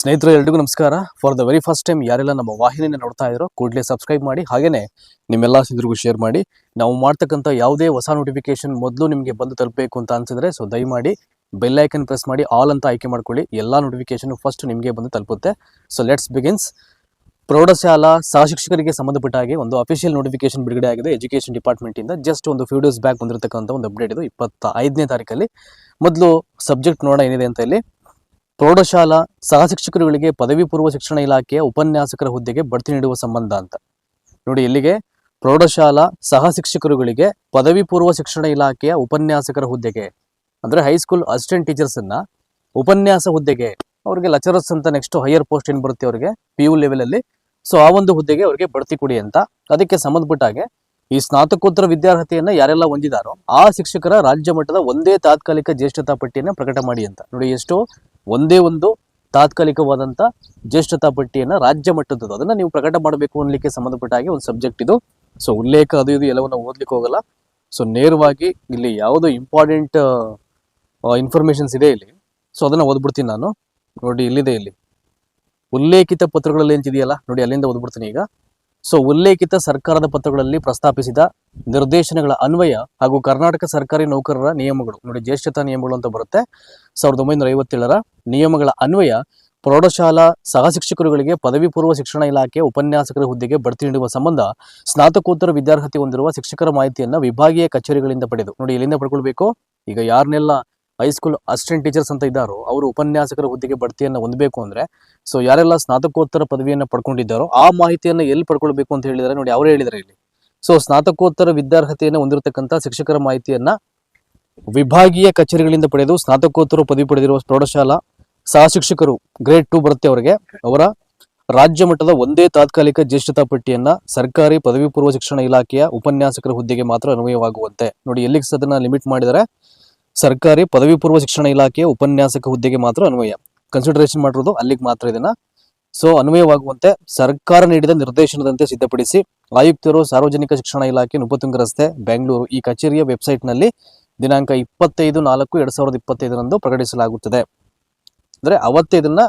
ಸ್ನೇಹಿತರು, ಎಲ್ರಿಗೂ ನಮಸ್ಕಾರ. For the very first time ಯಾರೆಲ್ಲ ನಮ್ಮ ವಾಹಿನಿಯನ್ನು ನೋಡ್ತಾ ಇದ್ರೋ, ಕೂಡಲೇ ಸಬ್ಸ್ಕ್ರೈಬ್ ಮಾಡಿ ಹಾಗೆಯೇ ನಿಮ್ಮೆಲ್ಲ ಸ್ನೇಹಿತರಿಗೂ ಶೇರ್ ಮಾಡಿ. ನಾವು ಮಾಡ್ತಕ್ಕಂಥ ಯಾವುದೇ ಹೊಸ ನೋಟಿಫಿಕೇಶನ್ ಮೊದಲು ನಿಮಗೆ ಬಂದು ತಲುಪಬೇಕು ಅಂತ ಅನ್ಸಿದ್ರೆ ಸೊ ದಯಮಾಡಿ ಬೆಲ್ ಐಕನ್ ಪ್ರೆಸ್ ಮಾಡಿ ಆಲ್ ಅಂತ ಆಯ್ಕೆ ಮಾಡ್ಕೊಳ್ಳಿ. ಎಲ್ಲ ನೋಟಿಫಿಕೇಶನ್ ಫಸ್ಟ್ ನಿಮಗೆ ಬಂದು ತಲುಪುತ್ತೆ. ಸೊ ಲೆಟ್ಸ್ ಬಿಗಿನ್ಸ್ ಪ್ರೌಢಶಾಲಾ ಸಹಶಿಕ್ಷಕರಿಗೆ ಸಂಬಂಧಪಟ್ಟ ಹಾಗೆ ಒಂದು ಅಫಿಷಿಯಲ್ ನೋಟಿಫಿಕೇಶನ್ ಬಿಡುಗಡೆ ಆಗಿದೆ. ಎಜುಕೇಷನ್ ಡಿಪಾರ್ಟ್ಮೆಂಟ್ ಇಂದ ಜಸ್ಟ್ ಒಂದು ಫ್ಯೂ ಡೇಸ್ ಬ್ಯಾಕ್ ಬಂದಿರತಕ್ಕಂಥ ಒಂದು ಅಪ್ಡೇಟ್ ಇದು ಇಪ್ಪತ್ತ ಐದನೇ ತಾರೀಕಲ್ಲಿ. ಮೊದಲು ಸಬ್ಜೆಕ್ಟ್ ನೋಡೋಣ ಏನಿದೆ ಅಂತ ಇಲ್ಲಿ ಪ್ರೌಢಶಾಲಾ ಸಹಶಿಕ್ಷಕರುಗಳಿಗೆ ಪದವಿ ಪೂರ್ವ ಶಿಕ್ಷಣ ಇಲಾಖೆಯ ಉಪನ್ಯಾಸಕರ ಹುದ್ದೆಗೆ ಬಡ್ತಿ ನೀಡುವ ಸಂಬಂಧ ಅಂತ. ನೋಡಿ, ಇಲ್ಲಿಗೆ ಪ್ರೌಢಶಾಲಾ ಸಹಶಿಕ್ಷಕರುಗಳಿಗೆ ಪದವಿ ಪೂರ್ವ ಶಿಕ್ಷಣ ಇಲಾಖೆಯ ಉಪನ್ಯಾಸಕರ ಹುದ್ದೆಗೆ, ಅಂದ್ರೆ ಹೈಸ್ಕೂಲ್ ಅಸಿಸ್ಟೆಂಟ್ ಟೀಚರ್ಸ್ ಅನ್ನ ಉಪನ್ಯಾಸ ಹುದ್ದೆಗೆ ಅವ್ರಿಗೆ ಲೆಕ್ಚರರ್ಸ್ ಅಂತ ನೆಕ್ಸ್ಟ್ ಹೈಯರ್ ಪೋಸ್ಟ್ ಏನ್ ಬರುತ್ತೆ ಅವರಿಗೆ? ಪಿ ಯು ಲೆವೆಲ್ ಅಲ್ಲಿ. ಸೊ ಆ ಒಂದು ಹುದ್ದೆಗೆ ಅವರಿಗೆ ಬಡ್ತಿ ಕೊಡಿ ಅಂತ. ಅದಕ್ಕೆ ಸಂಬಂಧಪಟ್ಟಾಗೆ ಈ ಸ್ನಾತಕೋತ್ತರ ವಿದ್ಯಾರ್ಹತೆಯನ್ನ ಯಾರೆಲ್ಲ ಹೊಂದಿದಾರೋ ಆ ಶಿಕ್ಷಕರ ರಾಜ್ಯ ಮಟ್ಟದ ಒಂದೇ ತಾತ್ಕಾಲಿಕ ಜ್ಯೇಷ್ಠತಾ ಪಟ್ಟಿಯನ್ನ ಪ್ರಕಟ ಮಾಡಿ ಅಂತ. ನೋಡಿ, ಎಷ್ಟು ಒಂದೇ ಒಂದು ತಾತ್ಕಾಲಿಕವಾದಂಥ ಜ್ಯೇಷ್ಠತಾ ಪಟ್ಟಿಯನ್ನ ರಾಜ್ಯ ಮಟ್ಟದ್ದು ಅದನ್ನ ನೀವು ಪ್ರಕಟ ಮಾಡಬೇಕು ಅನ್ಲಿಕ್ಕೆ ಸಂಬಂಧಪಟ್ಟ ಹಾಗೆ ಒಂದು ಸಬ್ಜೆಕ್ಟ್ ಇದು. ಸೊ ಉಲ್ಲೇಖ ಅದು ಇದು ಎಲ್ಲವನ್ನ ಓದ್ಲಿಕ್ಕೆ ಹೋಗಲ್ಲ. ಸೊ ನೇರವಾಗಿ ಇಲ್ಲಿ ಯಾವುದು ಇಂಪಾರ್ಟೆಂಟ್ ಇನ್ಫಾರ್ಮೇಷನ್ಸ್ ಇದೆ ಇಲ್ಲಿ. ಸೊ ಅದನ್ನ ಓದ್ಬಿಡ್ತೀನಿ ನಾನು. ನೋಡಿ, ಇಲ್ಲಿದೆ ಇಲ್ಲಿ. ಉಲ್ಲೇಖಿತ ಪತ್ರಗಳಲ್ಲಿ ಏನಿದೆಯಲ್ಲ ನೋಡಿ, ಅಲ್ಲಿಂದ ಓದ್ಬಿಡ್ತೀನಿ ಈಗ. ಸೊ ಉಲ್ಲೇಖಿತ ಸರ್ಕಾರದ ಪತ್ರಗಳಲ್ಲಿ ಪ್ರಸ್ತಾಪಿಸಿದ ನಿರ್ದೇಶನಗಳ ಅನ್ವಯ ಹಾಗೂ ಕರ್ನಾಟಕ ಸರ್ಕಾರಿ ನೌಕರರ ನಿಯಮಗಳು. ನೋಡಿ, ಜ್ಯೇಷ್ಠತಾ ನಿಯಮಗಳು ಅಂತ ಬರುತ್ತೆ. ಸಾವಿರದ ಒಂಬೈನೂರ ಐವತ್ತೇಳರ ನಿಯಮಗಳ ಅನ್ವಯ ಪ್ರೌಢಶಾಲಾ ಸಹಶಿಕ್ಷಕರುಗಳಿಗೆ ಪದವಿ ಪೂರ್ವ ಶಿಕ್ಷಣ ಇಲಾಖೆ ಉಪನ್ಯಾಸಕರ ಹುದ್ದೆಗೆ ಬಡ್ತಿ ನೀಡುವ ಸಂಬಂಧ ಸ್ನಾತಕೋತ್ತರ ವಿದ್ಯಾರ್ಹತೆ ಹೊಂದಿರುವ ಶಿಕ್ಷಕರ ಮಾಹಿತಿಯನ್ನು ವಿಭಾಗೀಯ ಕಚೇರಿಗಳಿಂದ ಪಡೆದು. ನೋಡಿ, ಎಲ್ಲಿಂದ ಪಡ್ಕೊಳ್ಬೇಕು? ಈಗ ಯಾರನ್ನೆಲ್ಲ ಹೈಸ್ಕೂಲ್ ಅಸಿಸ್ಟೆಂಟ್ ಟೀಚರ್ಸ್ ಅಂತ ಇದ್ದಾರೋ, ಅವರು ಉಪನ್ಯಾಸಕರ ಹುದ್ದೆಗೆ ಬಡ್ತಿಯನ್ನ ಹೊಂದಬೇಕು ಅಂದ್ರೆ ಸೊ ಯಾರೆಲ್ಲ ಸ್ನಾತಕೋತ್ತರ ಪದವಿಯನ್ನ ಪಡ್ಕೊಂಡಿದ್ದಾರೋ, ಆ ಮಾಹಿತಿಯನ್ನ ಎಲ್ಲಿ ಪಡ್ಕೊಳ್ಬೇಕು ಅಂತ ಹೇಳಿದರೆ ನೋಡಿ, ಅವರೇ ಹೇಳಿದ್ದಾರೆ ಇಲ್ಲಿ. ಸೊ ಸ್ನಾತಕೋತ್ತರ ವಿದ್ಯಾರ್ಹತೆಯನ್ನು ಹೊಂದಿರತಕ್ಕಂಥ ಶಿಕ್ಷಕರ ಮಾಹಿತಿಯನ್ನ ವಿಭಾಗೀಯ ಕಚೇರಿಗಳಿಂದ ಪಡೆದು ಸ್ನಾತಕೋತ್ತರ ಪದವಿ ಪಡೆದಿರುವ ಪ್ರೌಢಶಾಲಾ ಸಹ ಶಿಕ್ಷಕರು ಗ್ರೇಡ್ ಟೂ ಬರುತ್ತೆ ಅವರಿಗೆ. ಅವರ ರಾಜ್ಯ ಮಟ್ಟದ ಒಂದೇ ತಾತ್ಕಾಲಿಕ ಜ್ಯೇಷ್ಠತಾ ಪಟ್ಟಿಯನ್ನ ಸರ್ಕಾರಿ ಪದವಿ ಪೂರ್ವ ಶಿಕ್ಷಣ ಇಲಾಖೆಯ ಉಪನ್ಯಾಸಕರ ಹುದ್ದೆಗೆ ಮಾತ್ರ ಅನ್ವಯವಾಗುವಂತೆ. ನೋಡಿ ಎಲ್ಲಿಗೆ ಅದನ್ನ ಲಿಮಿಟ್ ಮಾಡಿದರೆ? ಸರ್ಕಾರಿ ಪದವಿ ಪೂರ್ವ ಶಿಕ್ಷಣ ಇಲಾಖೆಯ ಉಪನ್ಯಾಸಕ ಹುದ್ದೆಗೆ ಮಾತ್ರ ಅನ್ವಯ. ಕನ್ಸಿಡರೇಷನ್ ಮಾಡಿರೋದು ಅಲ್ಲಿಗೆ ಮಾತ್ರ ಇದನ್ನ. ಸೊ ಅನ್ವಯವಾಗುವಂತೆ ಸರ್ಕಾರ ನೀಡಿದ ನಿರ್ದೇಶನದಂತೆ ಸಿದ್ಧಪಡಿಸಿ ಆಯುಕ್ತರು ಸಾರ್ವಜನಿಕ ಶಿಕ್ಷಣ ಇಲಾಖೆ ನುಪತುಂಗ ರಸ್ತೆ, ಬೆಂಗಳೂರು ಈ ಕಚೇರಿಯ ವೆಬ್ಸೈಟ್ನಲ್ಲಿ ದಿನಾಂಕ ಇಪ್ಪತ್ತೈದು ನಾಲ್ಕು ಎರಡ್ ಸಾವಿರದ ಇಪ್ಪತ್ತೈದರಂದು ಪ್ರಕಟಿಸಲಾಗುತ್ತದೆ. ಅಂದ್ರೆ ಅವತ್ತೇ ಇದನ್ನ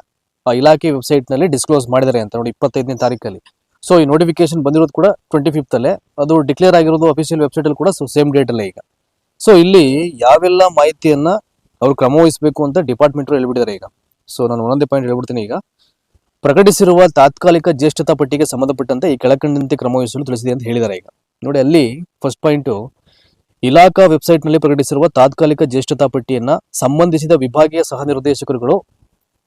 ಇಲಾಖೆ ವೆಬ್ಸೈಟ್ನಲ್ಲಿ ಡಿಸ್ಕ್ಲೋಸ್ ಮಾಡಿದ್ದಾರೆ ಅಂತ ನೋಡಿ ಇಪ್ಪತ್ತೈದನೇ ತಾರೀಕಲ್ಲಿ. ಸೊ ಈ ನೋಟಿಫಿಕೇಶನ್ ಬಂದಿರೋದು ಕೂಡ ಟ್ವೆಂಟಿ ಫಿಫ್ತ್ ಅಲ್ಲೇ ಅದು ಡಿಕ್ಲೇರ್ ಆಗಿರೋದು ಅಫಿಷಿಯಲ್ ವೆಬ್ಸೈಟ್ ಅಲ್ಲಿ ಕೂಡ ಸೇಮ್ ಡೇಟ್ ಅಲ್ಲೇ ಈಗ. ಸೊ ಇಲ್ಲಿ ಯಾವೆಲ್ಲ ಮಾಹಿತಿಯನ್ನ ಅವರು ಕ್ರಮವಹಿಸಬೇಕು ಅಂತ ಡಿಪಾರ್ಟ್ಮೆಂಟ್ ಹೇಳ್ಬಿಟ್ಟಿದ್ದಾರೆ ಈಗ. ಸೊ ನಾನು ಒಂದೊಂದೇ ಪಾಯಿಂಟ್ ಹೇಳ್ಬಿಡ್ತೀನಿ ಈಗ. ಪ್ರಕಟಿಸಿರುವ ತಾತ್ಕಾಲಿಕ ಜ್ಯೇಷ್ಠತಾ ಪಟ್ಟಿಗೆ ಸಂಬಂಧಪಟ್ಟಂತೆ ಈ ಕೆಳಕಂಡಂತೆ ಕ್ರಮವಹಿಸಲು ತಿಳಿಸಿದೆ ಅಂತ ಹೇಳಿದ್ದಾರೆ ಈಗ. ನೋಡಿ, ಅಲ್ಲಿ ಫಸ್ಟ್ ಪಾಯಿಂಟು ಇಲಾಖಾ ವೆಬ್ಸೈಟ್ನಲ್ಲಿ ಪ್ರಕಟಿಸಿರುವ ತಾತ್ಕಾಲಿಕ ಜ್ಯೇಷ್ಠತಾ ಪಟ್ಟಿಯನ್ನ ಸಂಬಂಧಿಸಿದ ವಿಭಾಗೀಯ ಸಹ ನಿರ್ದೇಶಕರುಗಳು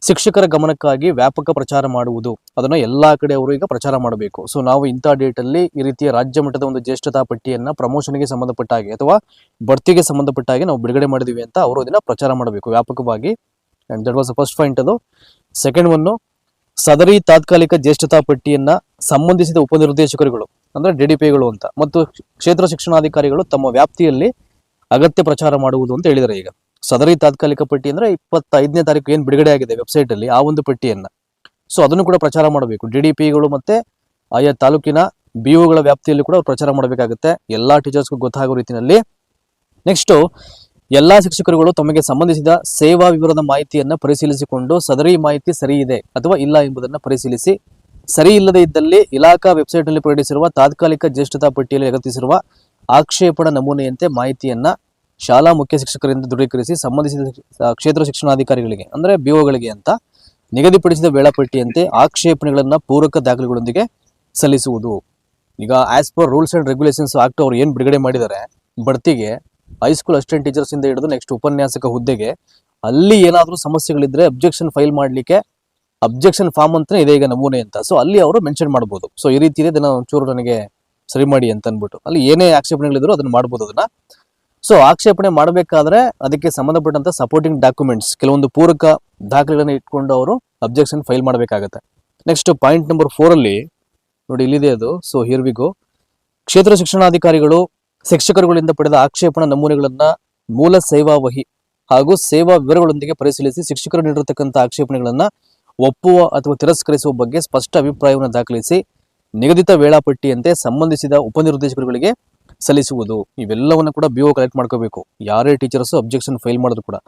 ಶಿಕ್ಷಕರ ಗಮನಕ್ಕಾಗಿ ವ್ಯಾಪಕ ಪ್ರಚಾರ ಮಾಡುವುದು. ಅದನ್ನು ಎಲ್ಲಾ ಕಡೆ ಅವರು ಈಗ ಪ್ರಚಾರ ಮಾಡಬೇಕು. ಸೊ ನಾವು ಇಂಥ ಡೇಟ್ ಅಲ್ಲಿ ಈ ರೀತಿಯ ರಾಜ್ಯ ಮಟ್ಟದ ಒಂದು ಜ್ಯೇಷ್ಠತಾ ಪಟ್ಟಿಯನ್ನ ಪ್ರಮೋಷನ್ಗೆ ಸಂಬಂಧಪಟ್ಟ ಹಾಗೆ ಅಥವಾ ಬಡ್ತಿಗೆ ಸಂಬಂಧಪಟ್ಟ ಹಾಗೆ ನಾವು ಬಿಡುಗಡೆ ಮಾಡಿದೀವಿ ಅಂತ ಅವರು ಅದನ್ನು ಪ್ರಚಾರ ಮಾಡಬೇಕು ವ್ಯಾಪಕವಾಗಿ. And that was first point ಅದು. ಸೆಕೆಂಡ್ ಒನ್ ಸದರಿ ತಾತ್ಕಾಲಿಕ ಜ್ಯೇಷ್ಠತಾ ಪಟ್ಟಿಯನ್ನ ಸಂಬಂಧಿಸಿದ ಉಪನಿರ್ದೇಶಕರುಗಳು, ಅಂದ್ರೆ ಡಿಡಿಪಿಗಳು ಅಂತ, ಮತ್ತು ಕ್ಷೇತ್ರ ಶಿಕ್ಷಣಾಧಿಕಾರಿಗಳು ತಮ್ಮ ವ್ಯಾಪ್ತಿಯಲ್ಲಿ ಅಗತ್ಯ ಪ್ರಚಾರ ಮಾಡುವುದು ಅಂತ ಹೇಳಿದರೆ ಈಗ. ಸದರಿ ತಾತ್ಕಾಲಿಕ ಪಟ್ಟಿ ಅಂದ್ರೆ ಇಪ್ಪತ್ತೈದನೇ ತಾರೀಕು ಏನು ಬಿಡುಗಡೆ ಆಗಿದೆ ವೆಬ್ಸೈಟ್ ಅಲ್ಲಿ ಆ ಒಂದು ಪಟ್ಟಿಯನ್ನ. ಸೊ ಅದನ್ನು ಕೂಡ ಪ್ರಚಾರ ಮಾಡಬೇಕು. ಡಿ ಡಿ ಪಿಗಳು ಮತ್ತೆ ಆಯಾ ತಾಲೂಕಿನ ಬಿಒಗಳ ವ್ಯಾಪ್ತಿಯಲ್ಲಿ ಕೂಡ ಪ್ರಚಾರ ಮಾಡಬೇಕಾಗುತ್ತೆ. ಎಲ್ಲಾ ಟೀಚರ್ಸ್ಗೂ ಗೊತ್ತಾಗೋ ರೀತಿಯಲ್ಲಿ. ನೆಕ್ಸ್ಟ್ ಎಲ್ಲಾ ಶಿಕ್ಷಕರುಗಳು ತಮಗೆ ಸಂಬಂಧಿಸಿದ ಸೇವಾ ವಿವರದ ಮಾಹಿತಿಯನ್ನ ಪರಿಶೀಲಿಸಿಕೊಂಡು ಸದರಿ ಮಾಹಿತಿ ಸರಿ ಇದೆ ಅಥವಾ ಇಲ್ಲ ಎಂಬುದನ್ನು ಪರಿಶೀಲಿಸಿ, ಸರಿ ಇಲ್ಲದೆ ಇದ್ದಲ್ಲಿ ಇಲಾಖಾ ವೆಬ್ಸೈಟ್ನಲ್ಲಿ ಪ್ರಕಟಿಸಿರುವ ತಾತ್ಕಾಲಿಕ ಜ್ಯೇಷ್ಠತಾ ಪಟ್ಟಿಯಲ್ಲಿ ಲಗತ್ತಿಸಿರುವ ಆಕ್ಷೇಪಣ ನಮೂನೆಯಂತೆ ಮಾಹಿತಿಯನ್ನ ಶಾಲಾ ಮುಖ್ಯ ಶಿಕ್ಷಕರಿಂದ ದೃಢೀಕರಿಸಿ ಸಂಬಂಧಿಸಿದ ಕ್ಷೇತ್ರ ಶಿಕ್ಷಣಾಧಿಕಾರಿಗಳಿಗೆ, ಅಂದ್ರೆ ಬಿಒಗಳಿಗೆ ಅಂತ ನಿಗದಿಪಡಿಸಿದ ವೇಳಾಪಟ್ಟಿಯಂತೆ ಆಕ್ಷೇಪಣೆಗಳನ್ನ ಪೂರಕ ದಾಖಲೆಗಳೊಂದಿಗೆ ಸಲ್ಲಿಸುವುದು. ಈಗ as per rules and regulations act ಅವ್ರು ಏನು ಬಿಡುಗಡೆ ಮಾಡಿದ್ದಾರೆ ಬಡ್ತಿಗೆ ಹೈಸ್ಕೂಲ್ ಅಸಿಸ್ಟೆಂಟ್ ಟೀಚರ್ಸ್ ಇಂದ ಹಿಡಿದು ನೆಕ್ಸ್ಟ್ ಉಪನ್ಯಾಸಕ ಹುದ್ದೆಗೆ ಅಲ್ಲಿ ಏನಾದರೂ ಸಮಸ್ಯೆಗಳಿದ್ರೆ ಅಬ್ಜೆಕ್ಷನ್ ಫೈಲ್ ಮಾಡಲಿಕ್ಕೆ ಅಬ್ಜೆಕ್ಷನ್ ಫಾರ್ಮ್ ಅಂತಾನೆ ಇದೆ ಈಗ ನಮೂನೆ ಅಂತ. ಸೊ ಅಲ್ಲಿ ಅವರು ಮೆನ್ಷನ್ ಮಾಡ್ಬೋದು. ಸೊ ಈ ರೀತಿ ಇದೆ ಇದನ್ನು ಒಂಚೂರು ನನಗೆ ಸರಿ ಮಾಡಿ ಅಂತ ಅಂದ್ಬಿಟ್ಟು ಅಲ್ಲಿ ಏನೇ ಆಕ್ಷೇಪಣೆಗಳಿದ್ರು ಅದನ್ನ ಮಾಡ್ಬೋದು ಅದನ್ನ. ಸೊ ಆಕ್ಷೇಪಣೆ ಮಾಡಬೇಕಾದ್ರೆ ಅದಕ್ಕೆ ಸಂಬಂಧಪಟ್ಟಂತ ಸಪೋರ್ಟಿಂಗ್ ಡಾಕ್ಯುಮೆಂಟ್ಸ್ ಕೆಲವೊಂದು ಪೂರಕ ದಾಖಲೆಗಳನ್ನ ಇಟ್ಕೊಂಡು ಅವರು ಅಬ್ಜೆಕ್ಷನ್ ಫೈಲ್ ಮಾಡಬೇಕಾಗತ್ತೆ. ನೆಕ್ಸ್ಟ್ ಪಾಯಿಂಟ್ ನಂಬರ್ ಫೋರ್ ಅಲ್ಲಿ, ನೋಡಿ ಇಲ್ಲಿದೆ ಅದು. ಸೊ ಹಿಯರ್ ವಿ ಗೋ ಕ್ಷೇತ್ರ ಶಿಕ್ಷಣಾಧಿಕಾರಿಗಳು, ಶಿಕ್ಷಕರುಗಳಿಂದ ಪಡೆದ ಆಕ್ಷೇಪಣಾ ನಮೂನೆಗಳನ್ನ ಮೂಲ ಸೇವಾ ವಹಿ ಹಾಗೂ ಸೇವಾ ವಿವರಗಳೊಂದಿಗೆ ಪರಿಶೀಲಿಸಿ ಶಿಕ್ಷಕರು ನೀಡಿರತಕ್ಕಂಥ ಆಕ್ಷೇಪಣೆಗಳನ್ನ ಒಪ್ಪುವ ಅಥವಾ ತಿರಸ್ಕರಿಸುವ ಬಗ್ಗೆ ಸ್ಪಷ್ಟ ಅಭಿಪ್ರಾಯವನ್ನು ದಾಖಲಿಸಿ ನಿಗದಿತ ವೇಳಾಪಟ್ಟಿಯಂತೆ ಸಂಬಂಧಿಸಿದ ಉಪನಿರ್ದೇಶಕರುಗಳಿಗೆ ಸಲ್ಲಿಸುವುದು. ಇವೆಲ್ಲವನ್ನು ಕೂಡ ಬಿಒ ಕಲೆಕ್ಟ್ ಮಾಡ್ಕೋಬೇಕು. ಯಾರೇ ಟೀಚರ್ಸ್ ಅಬ್ಜೆಕ್ಷನ್ ಫೈಲ್ ಮಾಡಿದ್ರು ಕೂಡ.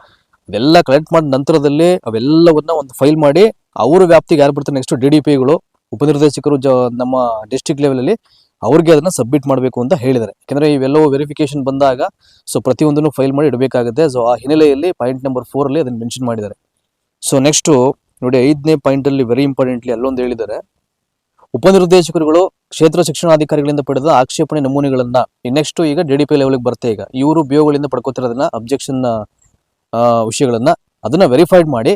ಅವೆಲ್ಲ ಕಲೆಕ್ಟ್ ಮಾಡಿದ ನಂತರದಲ್ಲಿ ಅವೆಲ್ಲವನ್ನ ಒಂದು ಫೈಲ್ ಮಾಡಿ ಅವ್ರ ವ್ಯಾಪ್ತಿಗೆ ಯಾರು ಬರ್ತಾರೆ ನೆಕ್ಸ್ಟ್ ಡಿ ಡಿ ಪಿಗಳು ಉಪನಿರ್ದೇಶಕರು ಜ, ನಮ್ಮ ಡಿಸ್ಟ್ರಿಕ್ಟ್ ಲೆವೆಲಲ್ಲಿ ಅವ್ರಿಗೆ ಅದನ್ನ ಸಬ್ಮಿಟ್ ಮಾಡಬೇಕು ಅಂತ ಹೇಳಿದ್ದಾರೆ. ಯಾಕಂದ್ರೆ ಇವೆಲ್ಲವೂ ವೆರಿಫಿಕೇಶನ್ ಬಂದಾಗ ಸೊ ಪ್ರತಿಯೊಂದನ್ನು ಫೈಲ್ ಮಾಡಿ ಇಡಬೇಕಾಗುತ್ತೆ. ಸೊ ಆ ಹಿನ್ನೆಲೆಯಲ್ಲಿ ಪಾಯಿಂಟ್ ನಂಬರ್ ಫೋರಲ್ಲಿ ಅದನ್ನ ಮೆನ್ಷನ್ ಮಾಡಿದ್ದಾರೆ. ಸೊ ನೆಕ್ಸ್ಟ್ ನೋಡಿ ಐದನೇ ಪಾಯಿಂಟ್ ಅಲ್ಲಿ ವೆರಿ ಇಂಪಾರ್ಟೆಂಟ್ಲಿ ಅಲ್ಲೊಂದು ಹೇಳಿದ್ದಾರೆ. ಉಪನಿರ್ದೇಶಕರುಗಳು ಕ್ಷೇತ್ರ ಶಿಕ್ಷಣಾಧಿಕಾರಿಗಳಿಂದ ಪಡೆದ ಆಕ್ಷೇಪಣೆ ನಮೂನೆಗಳನ್ನ ನೆಕ್ಸ್ಟ್ ಈಗ ಡಿ ಡಿ ಪಿ ಲೆವೆಲ್ಗೆ ಬರುತ್ತೆ ಈಗ. ಇವರು ಬಿಒಗಳಿಂದ ಪಡ್ಕೋತಿರೋದನ್ನ ಅಬ್ಜೆಕ್ಷನ್ ವಿಷಯಗಳನ್ನ ಅದನ್ನ ವೆರಿಫೈಡ್ ಮಾಡಿ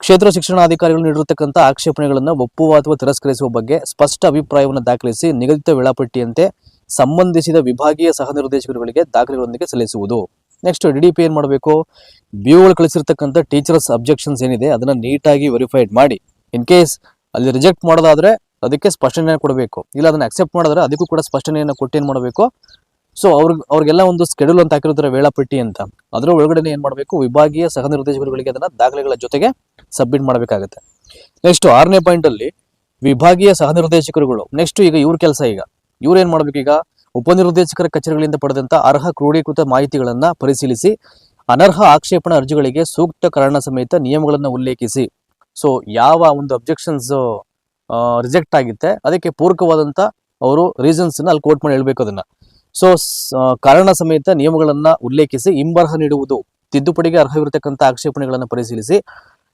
ಕ್ಷೇತ್ರ ಶಿಕ್ಷಣಾಧಿಕಾರಿಗಳು ನೀಡಿರತಕ್ಕಂಥ ಆಕ್ಷೇಪಣೆಗಳನ್ನು ಒಪ್ಪುವ ಅಥವಾ ತಿರಸ್ಕರಿಸುವ ಬಗ್ಗೆ ಸ್ಪಷ್ಟ ಅಭಿಪ್ರಾಯವನ್ನು ದಾಖಲಿಸಿ ನಿಗದಿತ ವೇಳಾಪಟ್ಟಿಯಂತೆ ಸಂಬಂಧಿಸಿದ ವಿಭಾಗೀಯ ಸಹ ನಿರ್ದೇಶಕರುಗಳಿಗೆ ದಾಖಲೆಗಳೊಂದಿಗೆ ಸಲ್ಲಿಸುವುದು. ನೆಕ್ಸ್ಟ್ ಡಿ ಡಿ ಪಿ ಏನು ಮಾಡಬೇಕು? ಬಿಒಗಳು ಕಳಿಸಿರ್ತಕ್ಕಂಥ ಟೀಚರ್ಸ್ ಅಬ್ಜೆಕ್ಷನ್ಸ್ ಏನಿದೆ, ಅದನ್ನ ನೀಟಾಗಿ ವೆರಿಫೈಡ್ ಮಾಡಿ. ಇನ್ ಕೇಸ್ ಅಲ್ಲಿ ರಿಜೆಕ್ಟ್ ಮಾಡೋದಾದ್ರೆ ಅದಕ್ಕೆ ಸ್ಪಷ್ಟನೆಯನ್ನು ಕೊಡಬೇಕು. ಇಲ್ಲ ಅದನ್ನ ಅಕ್ಸೆಪ್ಟ್ ಮಾಡಿದ್ರೆ ಅದಕ್ಕೂ ಕೂಡ ಸ್ಪಷ್ಟನೆಯನ್ನು ಕೊಟ್ಟು ಏನ್ ಮಾಡಬೇಕು? ಸೊ ಅವ್ರಿಗೆ, ಅವ್ರಿಗೆಲ್ಲ ಒಂದು ಸ್ಕೆಡ್ಯೂಲ್ ಅಂತ ಹಾಕಿರ್ತಾರೆ ವೇಳಾಪಟ್ಟಿ ಅಂತ. ಅದರ ಒಳಗಡೆ ಏನು ಮಾಡಬೇಕು? ವಿಭಾಗೀಯ ಸಹ ನಿರ್ದೇಶಕರುಗಳಿಗೆ ಅದನ್ನ ದಾಖಲೆಗಳ ಜೊತೆಗೆ ಸಬ್ಮಿಟ್ ಮಾಡಬೇಕಾಗುತ್ತೆ. ನೆಕ್ಸ್ಟ್ ಆರನೇ ಪಾಯಿಂಟ್ ಅಲ್ಲಿ ವಿಭಾಗೀಯ ಸಹ ನಿರ್ದೇಶಕರುಗಳು. ನೆಕ್ಸ್ಟ್ ಈಗ ಇವ್ರ ಕೆಲಸ ಈಗ. ಇವ್ರು ಏನು ಮಾಡಬೇಕು ಈಗ? ಉಪನಿರ್ದೇಶಕರ ಕಚೇರಿಗಳಿಂದ ಪಡೆದಂತ ಅರ್ಹ ಕ್ರೋಢೀಕೃತ ಮಾಹಿತಿಗಳನ್ನು ಪರಿಶೀಲಿಸಿ, ಅನರ್ಹ ಆಕ್ಷೇಪಣಾ ಅರ್ಜಿಗಳಿಗೆ ಸೂಕ್ತ ಕಾರಣ ಸಮೇತ ನಿಯಮಗಳನ್ನು ಉಲ್ಲೇಖಿಸಿ. ಸೊ ಯಾವ ಒಂದು ಅಬ್ಜೆಕ್ಷನ್ಸ್ ರಿಜೆಕ್ಟ್ ಆಗಿತ್ತೆ. ಅದಕ್ಕೆ ಪೂರಕವಾದಂತ ಅವರು ರೀಸನ್ಸ್ ಅಲ್ಲಿ ಕೋಟ್ ಮಾಡಿ ಹೇಳ್ಬೇಕು ಅದನ್ನ. ಸೊ ಕಾರಣ ಸಮೇತ ನಿಯಮಗಳನ್ನ ಉಲ್ಲೇಖಿಸಿ ಹಿಂಬರಹ ನೀಡುವುದು ತಿದ್ದುಪಡಿಗೆ ಅರ್ಹವಿರತಕ್ಕಂಥ ಆಕ್ಷೇಪಣೆಗಳನ್ನು ಪರಿಶೀಲಿಸಿ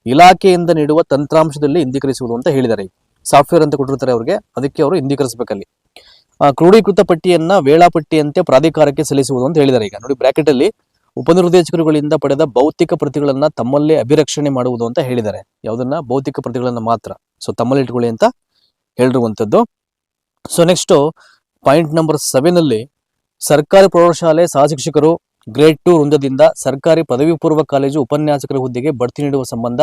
ಇಲಾಖೆಯಿಂದ ನೀಡುವ ತಂತ್ರಾಂಶದಲ್ಲಿ ಹಿಂದೀಕರಿಸುವುದು ಅಂತ ಹೇಳಿದ್ದಾರೆ. ಸಾಫ್ಟ್ವೇರ್ ಅಂತ ಕೊಟ್ಟಿರ್ತಾರೆ ಅವರಿಗೆ ಅದಕ್ಕೆ ಅವರು ಇಂದೀಕರಿಸಬೇಕಲ್ಲಿ ಆ, ಕ್ರೋಢೀಕೃತ ಪಟ್ಟಿಯನ್ನ ವೇಳಾಪಟ್ಟಿಯಂತೆ ಪ್ರಾಧಿಕಾರಕ್ಕೆ ಸಲ್ಲಿಸುವುದು ಅಂತ ಹೇಳಿದ್ದಾರೆ ಈಗ. ನೋಡಿ ಬ್ರಾಕೆಟ್ ಅಲ್ಲಿ ಉಪನಿರ್ದೇಶಕರುಗಳಿಂದ ಪಡೆದ ಭೌತಿಕ ಪ್ರತಿಗಳನ್ನ ತಮ್ಮಲ್ಲೇ ಅಭಿರಕ್ಷಣೆ ಮಾಡುವುದು ಅಂತ ಹೇಳಿದ್ದಾರೆ. ಯಾವುದನ್ನ? ಭೌತಿಕ ಪ್ರತಿಗಳನ್ನ ಮಾತ್ರ. ಸೊ ತಮ್ಮಲ್ಲಿ ಇಟ್ಕೊಳ್ಳಿ ಅಂತ ಹೇಳಿರುವಂತದ್ದು so next point number seven ಅಲ್ಲಿ ಸರ್ಕಾರಿ ಪ್ರೌಢಶಾಲೆ ಸಹಶಿಕ್ಷಕರು ಗ್ರೇಡ್ ಟು ವೃಂದದಿಂದ ಸರ್ಕಾರಿ ಪದವಿ ಪೂರ್ವ ಕಾಲೇಜು ಉಪನ್ಯಾಸಕರ ಹುದ್ದೆಗೆ ಬಡ್ತಿ ನೀಡುವ ಸಂಬಂಧ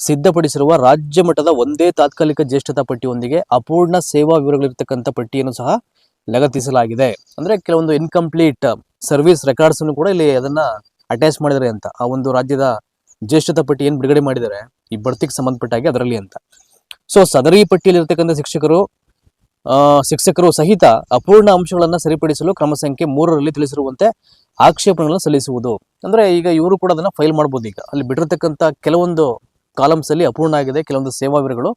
ಸಿದ್ಧಪಡಿಸಿರುವ ರಾಜ್ಯ ಮಟ್ಟದ ಒಂದೇ ತಾತ್ಕಾಲಿಕ ಜ್ಯೇಷ್ಠತಾ ಪಟ್ಟಿಯೊಂದಿಗೆ ಅಪೂರ್ಣ ಸೇವಾ ವಿವರಗಳಿರ್ತಕ್ಕಂಥ ಪಟ್ಟಿಯನ್ನು ಸಹ ಲಗತ್ತಿಸಲಾಗಿದೆ. ಅಂದ್ರೆ ಕೆಲವೊಂದು ಇನ್ಕಂಪ್ಲೀಟ್ ಸರ್ವಿಸ್ ರೆಕಾರ್ಡ್ಸ್ ಕೂಡ ಇಲ್ಲಿ ಅದನ್ನ ಅಟ್ಯಾಚ್ ಮಾಡಿದ್ದಾರೆ ಅಂತ. ಆ ಒಂದು ರಾಜ್ಯದ ಜ್ಯೇಷ್ಠತಾ ಪಟ್ಟಿ ಏನ್ ಬಿಡುಗಡೆ ಮಾಡಿದ್ದಾರೆ? ಈ ಬಡ್ತಿಗೆ ಸಂಬಂಧಪಟ್ಟಾಗಿ ಅದರಲ್ಲಿ ಅಂತ. ಸೊ ಸದರಿ ಪಟ್ಟಿಯಲ್ಲಿ ಇರ್ತಕ್ಕಂಥ ಶಿಕ್ಷಕರು ಶಿಕ್ಷಕರು ಸಹಿತ ಅಪೂರ್ಣ ಅಂಶಗಳನ್ನ ಸರಿಪಡಿಸಲು ಕ್ರಮ ಸಂಖ್ಯೆ ಮೂರರಲ್ಲಿ ತಿಳಿಸಿರುವಂತೆ ಆಕ್ಷೇಪಣೆಗಳನ್ನು ಸಲ್ಲಿಸುವುದು. ಅಂದ್ರೆ ಈಗ ಇವರು ಕೂಡ ಅದನ್ನ ಫೈಲ್ ಮಾಡ್ಬೋದು ಈಗ. ಅಲ್ಲಿ ಬಿಟ್ಟಿರ್ತಕ್ಕಂಥ ಕೆಲವೊಂದು ಕಾಲಮ್ಸ್ ಅಲ್ಲಿ ಅಪೂರ್ಣ ಆಗಿದೆ, ಕೆಲವೊಂದು ಸೇವಾ ವಿವರಗಳು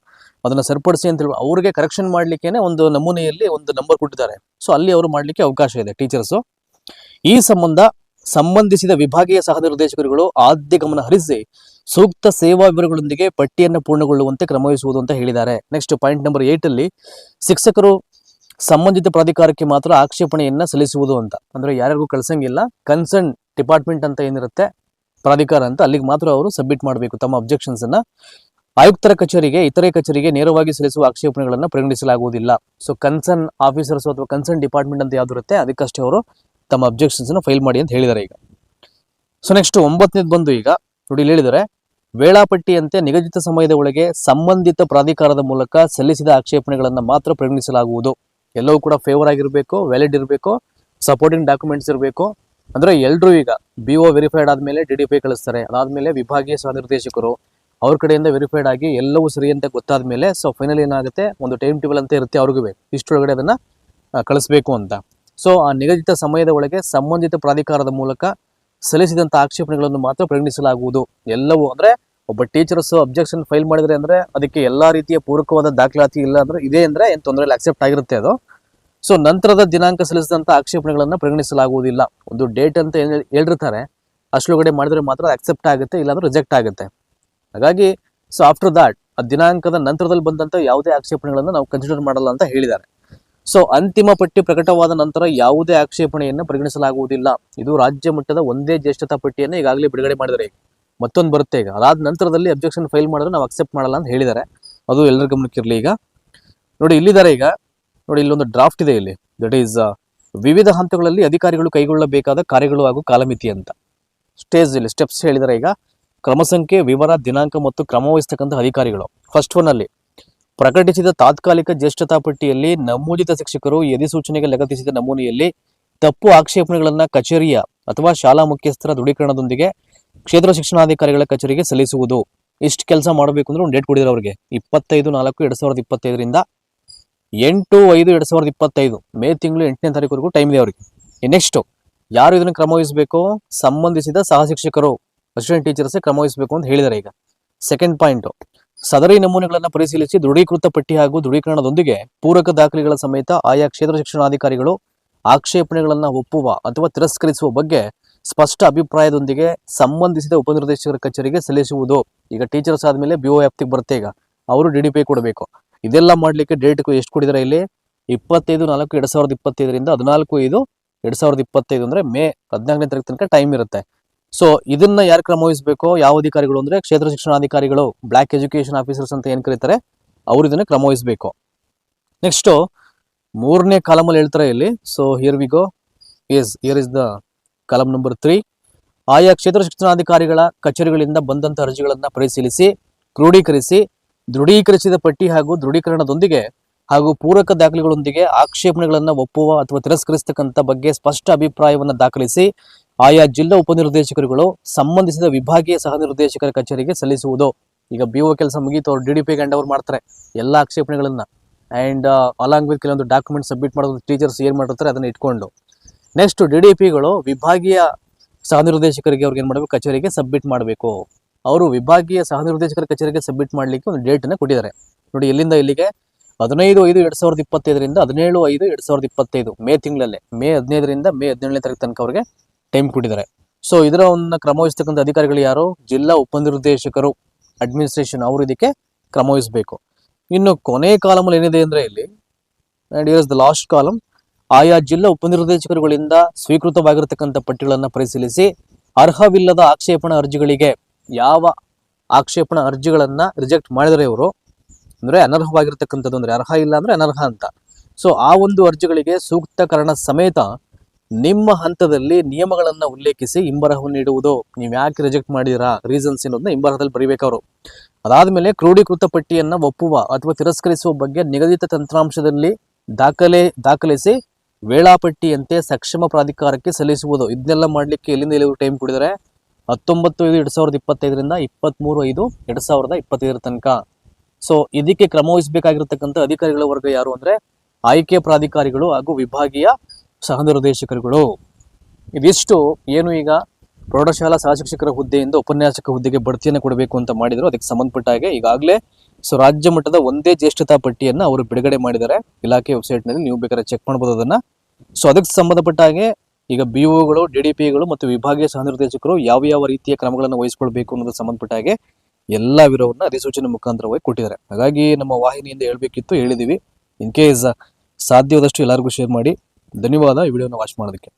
ಅದನ್ನ ಸರಿಪಡಿಸಿ ಅಂತ ಹೇಳಿ ಅವ್ರಿಗೆ ಕರೆಕ್ಷನ್ ಮಾಡ್ಲಿಕ್ಕೇನೆ ಒಂದು ನಮೂನೆಯಲ್ಲಿ ಒಂದು ನಂಬರ್ ಕೊಟ್ಟಿದ್ದಾರೆ. ಸೊ ಅಲ್ಲಿ ಅವರು ಮಾಡ್ಲಿಕ್ಕೆ ಅವಕಾಶ ಇದೆ ಟೀಚರ್ಸ್ ಈ ಸಂಬಂಧ ಸಂಬಂಧಿಸಿದ ವಿಭಾಗೀಯ ಸಹ ನಿರ್ದೇಶಕರುಗಳು ಆದ್ಯ ಗಮನ ಹರಿಸಿ ಸೂಕ್ತ ಸೇವಾ ವಿವರಗಳೊಂದಿಗೆ ಪಟ್ಟಿಯನ್ನು ಪೂರ್ಣಗೊಳ್ಳುವಂತೆ ಕ್ರಮವಹಿಸುವುದು ಅಂತ ಹೇಳಿದ್ದಾರೆ. ನೆಕ್ಸ್ಟ್ ಪಾಯಿಂಟ್ ನಂಬರ್ ಏಟ್ ಅಲ್ಲಿ ಶಿಕ್ಷಕರು ಸಂಬಂಧಿತ ಪ್ರಾಧಿಕಾರಕ್ಕೆ ಮಾತ್ರ ಆಕ್ಷೇಪಣೆಯನ್ನ ಸಲ್ಲಿಸುವುದು ಅಂತ. ಅಂದ್ರೆ ಯಾರಿಗೂ ಕಳ್ಸಂಗಿಲ್ಲ. ಕನ್ಸರ್ನ್ ಡಿಪಾರ್ಟ್ಮೆಂಟ್ ಅಂತ ಏನಿರುತ್ತೆ, ಪ್ರಾಧಿಕಾರ ಅಂತ ಅಲ್ಲಿಗೆ ಮಾತ್ರ ಅವರು ಸಬ್ಮಿಟ್ ಮಾಡಬೇಕು ತಮ್ಮ ಅಬ್ಜೆಕ್ಷನ್ಸ್ ಅನ್ನ. ಆಯುಕ್ತರ ಕಚೇರಿಗೆ, ಇತರೆ ಕಚೇರಿಗೆ ನೇರವಾಗಿ ಸಲ್ಲಿಸುವ ಆಕ್ಷೇಪಣೆಗಳನ್ನು ಪರಿಗಣಿಸಲಾಗುವುದಿಲ್ಲ ಸೊ ಕನ್ಸರ್ನ್ ಆಫೀಸರ್ಸ್ ಅಥವಾ ಕನ್ಸರ್ನ್ ಡಿಪಾರ್ಟ್ಮೆಂಟ್ ಅಂತ ಯಾವ್ದಿರುತ್ತೆ ಅದಕ್ಕಷ್ಟೇ ಅವರು ತಮ್ಮ ಅಬ್ಜೆಕ್ಷನ್ಸ್ ಅನ್ನು ಫೈಲ್ ಮಾಡಿ ಅಂತ ಹೇಳಿದ್ದಾರೆ ಈಗ. ಸೊ ನೆಕ್ಸ್ಟ್ ಒಂಬತ್ತನೇದು ಬಂದು ಈಗ, ನೋಡಿ ಹೇಳಿದರೆ ವೇಳಾಪಟ್ಟಿಯಂತೆ ನಿಗದಿತ ಸಮಯದ ಒಳಗೆ ಸಂಬಂಧಿತ ಪ್ರಾಧಿಕಾರದ ಮೂಲಕ ಸಲ್ಲಿಸಿದ ಆಕ್ಷೇಪಣೆಗಳನ್ನು ಮಾತ್ರ ಪರಿಗಣಿಸಲಾಗುವುದು. ಎಲ್ಲವೂ ಕೂಡ ಫೇವರ್ ಆಗಿರಬೇಕು ವ್ಯಾಲಿಡ್ ಇರಬೇಕು ಸಪೋರ್ಟಿಂಗ್ ಡಾಕ್ಯುಮೆಂಟ್ಸ್ ಇರಬೇಕು. ಅಂದ್ರೆ ಎಲ್ಲರೂ ಈಗ ಬಿ ಒ ವೆರಿಫೈಡ್ ಆದಮೇಲೆ ಡಿ ಡಿ ಪಿ ಕಳಿಸ್ತಾರೆ. ಅದಾದ್ಮೇಲೆ ವಿಭಾಗೀಯ ಸಹ ನಿರ್ದೇಶಕರು ಅವ್ರ ಕಡೆಯಿಂದ ವೆರಿಫೈಡ್ ಆಗಿ ಎಲ್ಲವೂ ಸರಿ ಅಂತ ಗೊತ್ತಾದ್ಮೇಲೆ ಸೊ ಫೈನಲ್ ಏನಾಗುತ್ತೆ? ಒಂದು ಟೈಮ್ ಟೇಬಲ್ ಅಂತ ಇರುತ್ತೆ ಅವ್ರಿಗೂ ಇಷ್ಟೊಳಗಡೆ ಅದನ್ನ ಕಳಿಸ್ಬೇಕು ಅಂತ. ಸೊ ಆ ನಿಗದಿತ ಸಮಯದ ಒಳಗೆ ಸಂಬಂಧಿತ ಪ್ರಾಧಿಕಾರದ ಮೂಲಕ ಸಲ್ಲಿಸಿದಂತ ಆಕ್ಷೇಪಣೆಗಳನ್ನು ಮಾತ್ರ ಪರಿಗಣಿಸಲಾಗುವುದು. ಎಲ್ಲವೂ ಅಂದ್ರೆ ಒಬ್ಬ ಟೀಚರ್ಸ್ ಅಬ್ಜೆಕ್ಷನ್ ಫೈಲ್ ಮಾಡಿದ್ರೆ ಅಂದ್ರೆ ಅದಕ್ಕೆ ಎಲ್ಲಾ ರೀತಿಯ ಪೂರಕವಾದ ದಾಖಲಾತಿ ಇಲ್ಲ ಅಂದ್ರೆ ಇದೆ ಅಂದ್ರೆ ಏನ್ ತೊಂದರೆ ಇಲ್ಲ ಅಕ್ಸೆಪ್ಟ್ ಆಗಿರುತ್ತೆ ಅದು. ಸೊ ನಂತರದ ದಿನಾಂಕ ಸಲ್ಲಿಸಿದಂತ ಆಕ್ಷೇಪಣೆಗಳನ್ನ ಪರಿಗಣಿಸಲಾಗುವುದಿಲ್ಲ. ಒಂದು ಡೇಟ್ ಅಂತ ಹೇಳಿರ್ತಾರೆ ಅಷ್ಟೊಳಗಡೆ ಮಾಡಿದ್ರೆ ಮಾತ್ರ ಅಕ್ಸೆಪ್ಟ್ ಆಗುತ್ತೆ ಇಲ್ಲಾಂದ್ರೆ ರಿಜೆಕ್ಟ್ ಆಗುತ್ತೆ. ಹಾಗಾಗಿ ಸೊ ಆಫ್ಟರ್ ದಾಟ್ ಆ ದಿನಾಂಕದ ನಂತರದಲ್ಲಿ ಬಂದಂತ ಯಾವುದೇ ಆಕ್ಷೇಪಣೆಗಳನ್ನ ನಾವು ಕನ್ಸಿಡರ್ ಮಾಡಲ್ಲ ಅಂತ ಹೇಳಿದ್ದಾರೆ. ಸೊ ಅಂತಿಮ ಪಟ್ಟಿ ಪ್ರಕಟವಾದ ನಂತರ ಯಾವುದೇ ಆಕ್ಷೇಪಣೆಯನ್ನು ಪರಿಗಣಿಸಲಾಗುವುದಿಲ್ಲ. ಇದು ರಾಜ್ಯ ಮಟ್ಟದ ಒಂದೇ ಜ್ಯೇಷ್ಠತಾ ಪಟ್ಟಿಯನ್ನು ಈಗಾಗಲೇ ಬಿಡುಗಡೆ ಮಾಡಿದ್ದಾರೆ. ಈಗ ಮತ್ತೊಂದು ಬರುತ್ತೆ ಈಗ. ಅದಾದ ನಂತರದಲ್ಲಿ ಅಬ್ಜೆಕ್ಷನ್ ಫೈಲ್ ಮಾಡಿದ್ರೆ ನಾವು ಅಕ್ಸೆಪ್ಟ್ ಮಾಡಲ್ಲ ಅಂತ ಹೇಳಿದ್ದಾರೆ. ಅದು ಎಲ್ಲರ ಗಮನಕ್ಕಿರಲಿ ಈಗ. ನೋಡಿ, ಇಲ್ಲಿದ್ದಾರೆ ಈಗ. ನೋಡಿ, ಇಲ್ಲೊಂದು ಡ್ರಾಫ್ಟ್ ಇದೆ ಇಲ್ಲಿ. ದಟ್ ಈಸ್ ವಿವಿಧ ಹಂತಗಳಲ್ಲಿ ಅಧಿಕಾರಿಗಳು ಕೈಗೊಳ್ಳಬೇಕಾದ ಕಾರ್ಯಗಳು ಹಾಗೂ ಕಾಲಮಿತಿ ಅಂತ. ಸ್ಟೇಜ್ ಇಲ್ಲಿ ಸ್ಟೆಪ್ಸ್ ಹೇಳಿದ್ದಾರೆ ಈಗ. ಕ್ರಮಸಂಖ್ಯೆ ವಿವರ, ದಿನಾಂಕ ಮತ್ತು ಕ್ರಮ ವಹಿಸ್ತಕ್ಕಂಥ ಅಧಿಕಾರಿಗಳು. ಫಸ್ಟ್ ಒನ್ ಅಲ್ಲಿ, ಪ್ರಕಟಿಸಿದ ತಾತ್ಕಾಲಿಕ ಜ್ಯೇಷ್ಠತಾ ಪಟ್ಟಿಯಲ್ಲಿ ನಮೂದಿತ ಶಿಕ್ಷಕರು ಅಧಿಸೂಚನೆಗೆ ಲಗತ್ತಿಸಿದ ನಮೂನೆಯಲ್ಲಿ ತಪ್ಪು ಆಕ್ಷೇಪಣೆಗಳನ್ನ ಕಚೇರಿಯ ಅಥವಾ ಶಾಲಾ ಮುಖ್ಯಸ್ಥರ ದೃಢೀಕರಣದೊಂದಿಗೆ ಕ್ಷೇತ್ರ ಶಿಕ್ಷಣಾಧಿಕಾರಿಗಳ ಕಚೇರಿಗೆ ಸಲ್ಲಿಸುವುದು. ಇಷ್ಟು ಕೆಲಸ ಮಾಡಬೇಕು ಅಂದ್ರೆ ಒಂದು ಡೇಟ್ ಕೊಡಿದ್ರು ಅವ್ರಿಗೆ. ಇಪ್ಪತ್ತೈದು, ನಾಲ್ಕು, ಎರಡ್ ಸಾವಿರದ ಇಪ್ಪತ್ತೈದರಿಂದ ಎಂಟು, ಐದು, ಎರಡ್ ಸಾವಿರದ ಇಪ್ಪತ್ತೈದು. ಮೇ ತಿಂಗಳು ಎಂಟನೇ ತಾರೀಕುವರೆಗೂ ಟೈಮ್ ಇದೆ ಅವರಿಗೆ. ನೆಕ್ಸ್ಟ್ ಯಾರು ಇದನ್ನು ಕ್ರಮ ವಹಿಸಬೇಕು ಸಂಬಂಧಿಸಿದ ಸಹ ಶಿಕ್ಷಕರು ಅಸಿಸ್ಟೆಂಟ್ ಟೀಚರ್ಸ್ ಕ್ರಮ ವಹಿಸಬೇಕು ಅಂತ ಹೇಳಿದ್ದಾರೆ ಈಗ. ಸೆಕೆಂಡ್ ಪಾಯಿಂಟ್ ಸದರಿ ನಮೂನೆಗಳನ್ನು ಪರಿಶೀಲಿಸಿ ದೃಢೀಕೃತ ಪಟ್ಟಿ ಹಾಗೂ ದೃಢೀಕರಣದೊಂದಿಗೆ ಪೂರಕ ದಾಖಲೆಗಳ ಸಮೇತ ಆಯಾ ಕ್ಷೇತ್ರ ಶಿಕ್ಷಣಾಧಿಕಾರಿಗಳು ಆಕ್ಷೇಪಣೆಗಳನ್ನು ಒಪ್ಪುವ ಅಥವಾ ತಿರಸ್ಕರಿಸುವ ಬಗ್ಗೆ ಸ್ಪಷ್ಟ ಅಭಿಪ್ರಾಯದೊಂದಿಗೆ ಸಂಬಂಧಿಸಿದ ಉಪನಿರ್ದೇಶಕರ ಕಚೇರಿಗೆ ಸಲ್ಲಿಸುವುದು. ಈಗ ಟೀಚರ್ಸ್ ಆದಮೇಲೆ ಬಿ ಒ ವ್ಯಾಪ್ತಿಗೆ ಬರುತ್ತೆ ಈಗ. ಅವರು ಡಿ ಡಿ ಪಿ ಕೊಡಬೇಕು. ಇದೆಲ್ಲ ಮಾಡ್ಲಿಕ್ಕೆ ಡೇಟ್ ಎಷ್ಟು ಕೊಡಿದ್ರೆ ಇಲ್ಲಿ? ಇಪ್ಪತ್ತೈದು, ನಾಲ್ಕು, ಎರಡು ಸಾವಿರದ ಇಪ್ಪತ್ತೈದರಿಂದ ಹದಿನಾಲ್ಕು, ಐದು, ಎರಡು ಸಾವಿರದ ಇಪ್ಪತ್ತೈದು ಅಂದ್ರೆ ಮೇ ಹದಿನಾಲ್ಕನೇ ತಾರೀಕು ತನಕ ಟೈಮ್ ಇರುತ್ತೆ. ಸೊ ಇದನ್ನ ಯಾರು ಕ್ರಮ ವಹಿಸಬೇಕು ಯಾವ ಅಧಿಕಾರಿಗಳು ಅಂದ್ರೆ ಕ್ಷೇತ್ರ ಶಿಕ್ಷಣಾಧಿಕಾರಿಗಳು ಬ್ಲಾಕ್ ಎಜುಕೇಶನ್ ಆಫೀಸರ್ಸ್ ಅಂತ ಏನು ಕರೀತಾರೆ, ಅವರು ಇದನ್ನ ಕ್ರಮ ವಹಿಸಬೇಕು ನೆಕ್ಸ್ಟ್ ಮೂರನೇ ಕಾಲಮಲ್ಲಿ ಹೇಳ್ತಾರೆ ಇಲ್ಲಿ. So here we go is here is the column number three. ಆಯಾ ಕ್ಷೇತ್ರ ಶಿಕ್ಷಣಾಧಿಕಾರಿಗಳ ಕಚೇರಿಗಳಿಂದ ಬಂದಂತ ಅರ್ಜಿಗಳನ್ನ ಪರಿಶೀಲಿಸಿ ಕ್ರೋಢೀಕರಿಸಿ ದೃಢೀಕರಿಸಿದ ಪಟ್ಟಿ ಹಾಗೂ ದೃಢೀಕರಣದೊಂದಿಗೆ ಹಾಗೂ ಪೂರಕ ದಾಖಲೆಗಳೊಂದಿಗೆ ಆಕ್ಷೇಪಣೆಗಳನ್ನ ಒಪ್ಪುವ ಅಥವಾ ತಿರಸ್ಕರಿಸತಕ್ಕಂಥ ಬಗ್ಗೆ ಸ್ಪಷ್ಟ ಅಭಿಪ್ರಾಯವನ್ನು ದಾಖಲಿಸಿ, ಆಯಾ ಜಿಲ್ಲಾ ಉಪನಿರ್ದೇಶಕರುಗಳು ಸಂಬಂಧಿಸಿದ ವಿಭಾಗೀಯ ಸಹ ನಿರ್ದೇಶಕರ ಕಚೇರಿಗೆ ಸಲ್ಲಿಸುವುದು. ಈಗ ಬಿ ಒ ಕೆಲಸ ಮುಗಿತು, ಅವ್ರು D D P hand over ಮಾಡ್ತಾರೆ, ಎಲ್ಲ ಆಕ್ಷೇಪಣೆಗಳನ್ನ. ಆ್ಯಂಡ್ ಅಲಾಂಗ್ ವಿತ್ ಕೆಲವೊಂದು ಡಾಕ್ಯುಮೆಂಟ್ ಸಬ್ಮಿಟ್ ಮಾಡೋದು ಟೀಚರ್ಸ್ ಏನು ಮಾಡಿರ್ತಾರೆ, ಅದನ್ನ ಇಟ್ಕೊಂಡು. ನೆಕ್ಸ್ಟ್ ಡಿ ಡಿ ಪಿಗಳು ವಿಭಾಗೀಯ ಸಹ ನಿರ್ದೇಶಕರಿಗೆ ಅವ್ರಿಗೆ ಏನು ಮಾಡಬೇಕು? ಕಚೇರಿಗೆ ಸಬ್ಮಿಟ್ ಮಾಡಬೇಕು. ಅವರು ವಿಭಾಗೀಯ ಸಹ ನಿರ್ದೇಶಕರ ಕಚೇರಿಗೆ ಸಬ್ಮಿಟ್ ಮಾಡಲಿಕ್ಕೆ ಒಂದು ಡೇಟನ್ನು ಕೊಟ್ಟಿದ್ದಾರೆ. ನೋಡಿ ಎಲ್ಲಿಂದ ಇಲ್ಲಿಗೆ ಹದಿನೈದು, ಐದು, ಎರಡು ಸಾವಿರದ ಇಪ್ಪತ್ತೈದರಿಂದ ಹದಿನೇಳು, ಐದು, ಎರಡು ಸಾವಿರದ ಇಪ್ಪತ್ತೈದು ಮೇ ತಿಂಗಳಲ್ಲೇ, ಮೇ ಹದಿನೈದರಿಂದ ಮೇ ಹದಿನೇಳನೇ ತಾರೀಕು ತನಕ ಅವರಿಗೆ ಟೈಮ್ ಕೊಟ್ಟಿದ್ದಾರೆ. ಸೊ ಇದರ ಒಂದು ಕ್ರಮ ವಹಿಸ್ತಕ್ಕಂಥ ಅಧಿಕಾರಿಗಳು ಯಾರು? ಜಿಲ್ಲಾ ಉಪನಿರ್ದೇಶಕರು ಅಡ್ಮಿನಿಸ್ಟ್ರೇಷನ್ ಅವರು ಇದಕ್ಕೆ ಕ್ರಮ ವಹಿಸಬೇಕು. ಇನ್ನು ಕೊನೆ ಕಾಲಮಲ್ಲಿ ಏನಿದೆ ಅಂದ್ರೆ ಇಲ್ಲಿ and is the last column ಆಯಾ ಜಿಲ್ಲಾ ಉಪನಿರ್ದೇಶಕರುಗಳಿಂದ ಸ್ವೀಕೃತವಾಗಿರತಕ್ಕಂಥ ಪಟ್ಟಿಗಳನ್ನು ಪರಿಶೀಲಿಸಿ ಅರ್ಹವಿಲ್ಲದ ಆಕ್ಷೇಪಣಾ ಅರ್ಜಿಗಳಿಗೆ ಯಾವ ಆಕ್ಷೇಪಣಾ ಅರ್ಜಿಗಳನ್ನ ರಿಜೆಕ್ಟ್ ಮಾಡಿದರೆ ಇವರು? ಅಂದ್ರೆ ಅನರ್ಹವಾಗಿರ್ತಕ್ಕಂಥದ್ದು ಅಂದ್ರೆ ಅರ್ಹ ಇಲ್ಲ ಅಂದ್ರೆ ಅನರ್ಹ ಅಂತ. ಸೊ ಆ ಒಂದು ಅರ್ಜಿಗಳಿಗೆ ಸೂಕ್ತ ಕಾರಣ ಸಮೇತ ನಿಮ್ಮ ಹಂತದಲ್ಲಿ ನಿಯಮಗಳನ್ನ ಉಲ್ಲೇಖಿಸಿ ಇಂಬರಹವನ್ನು ನೀಡುವುದು. ನೀವು ಯಾಕೆ ರಿಜೆಕ್ಟ್ ಮಾಡಿದಿರಾ? ರೀಸನ್ಸ್ ಏನೋದನ್ನ ಇಂಬರಹದಲ್ಲಿ ಬರೀಬೇಕವರು ಅದಾದ್ಮೇಲೆ ಕ್ರೋಢೀಕೃತ ಪಟ್ಟಿಯನ್ನ ಒಪ್ಪುವ ಅಥವಾ ತಿರಸ್ಕರಿಸುವ ಬಗ್ಗೆ ನಿಗದಿತ ತಂತ್ರಾಂಶದಲ್ಲಿ ದಾಖಲೆ ದಾಖಲಿಸಿ ವೇಳಾಪಟ್ಟಿಯಂತೆ ಸಕ್ಷಮ ಪ್ರಾಧಿಕಾರಕ್ಕೆ ಸಲ್ಲಿಸುವುದು. ಇದನ್ನೆಲ್ಲ ಮಾಡಲಿಕ್ಕೆ ಎಲ್ಲಿಂದ ಎಲ್ಲಿವರೆಗೂ ಟೈಮ್ ಕೊಡಿದರೆ ಹತ್ತೊಂಬತ್ತು ಐದು ಎರಡು ಸಾವಿರದ ಇಪ್ಪತ್ತೈದರಿಂದ ಇಪ್ಪತ್ತ್ಮೂರು ಐದು ಎರಡು ಸಾವಿರದ ಇಪ್ಪತ್ತೈದರ ತನಕ. ಸೊ ಇದಕ್ಕೆ ಕ್ರಮ ವಹಿಸಬೇಕಾಗಿರ್ತಕ್ಕಂಥ ಅಧಿಕಾರಿಗಳ ವರ್ಗ ಯಾರು ಅಂದ್ರೆ ಆಯ್ಕೆ ಪ್ರಾಧಿಕಾರಿಗಳು ಹಾಗೂ ವಿಭಾಗೀಯ ಸಹ ನಿರ್ದೇಶಕರುಗಳು ಇದಿಷ್ಟು. ಏನು ಈಗ? ಪ್ರೌಢಶಾಲಾ ಸಹಶಿಕ್ಷಕರ ಹುದ್ದೆಯಿಂದ ಉಪನ್ಯಾಸಕ ಹುದ್ದೆಗೆ ಬಡ್ತಿಯನ್ನು ಕೊಡಬೇಕು ಅಂತ ಮಾಡಿದ್ರು. ಅದಕ್ಕೆ ಸಂಬಂಧಪಟ್ಟ ಹಾಗೆ ಈಗಾಗಲೇ ಸೊ ರಾಜ್ಯ ಮಟ್ಟದ ಒಂದೇ ಜ್ಯೇಷ್ಠತಾ ಪಟ್ಟಿಯನ್ನ ಅವರು ಬಿಡುಗಡೆ ಮಾಡಿದ್ದಾರೆ. ಇಲಾಖೆ ವೆಬ್ಸೈಟ್ನಲ್ಲಿ ನೀವು ಬೇಕಾದ್ರೆ ಚೆಕ್ ಮಾಡ್ಬೋದು ಅದನ್ನ. ಸೊ ಅದಕ್ಕೆ ಸಂಬಂಧಪಟ್ಟ ಹಾಗೆ ಈಗ ಬಿ ಒಗಳು, ಡಿ ಡಿ ಪಿಗಳು ಮತ್ತು ವಿಭಾಗೀಯ ಸಹ ನಿರ್ದೇಶಕರು ಯಾವ ಯಾವ ರೀತಿಯ ಕ್ರಮಗಳನ್ನು ವಹಿಸ್ಕೊಳ್ಬೇಕು ಅನ್ನೋದಕ್ಕೆ ಸಂಬಂಧಪಟ್ಟ ಹಾಗೆ ಎಲ್ಲ ವಿವರವನ್ನ ಅಧಿಸೂಚನೆ ಮುಖಾಂತರವಾಗಿ ಕೊಟ್ಟಿದ್ದಾರೆ. ಹಾಗಾಗಿ ನಮ್ಮ ವಾಹಿನಿಯಿಂದ ಹೇಳ್ಬೇಕಿತ್ತು, ಹೇಳಿದೀವಿ. ಇನ್ ಕೇಸ್ ಸಾಧ್ಯವಾದಷ್ಟು ಎಲ್ಲರಿಗೂ ಶೇರ್ ಮಾಡಿ. ಧನ್ಯವಾದ, ಈ ವಿಡಿಯೋನ ವಾಚ್ ಮಾಡೋದಕ್ಕೆ.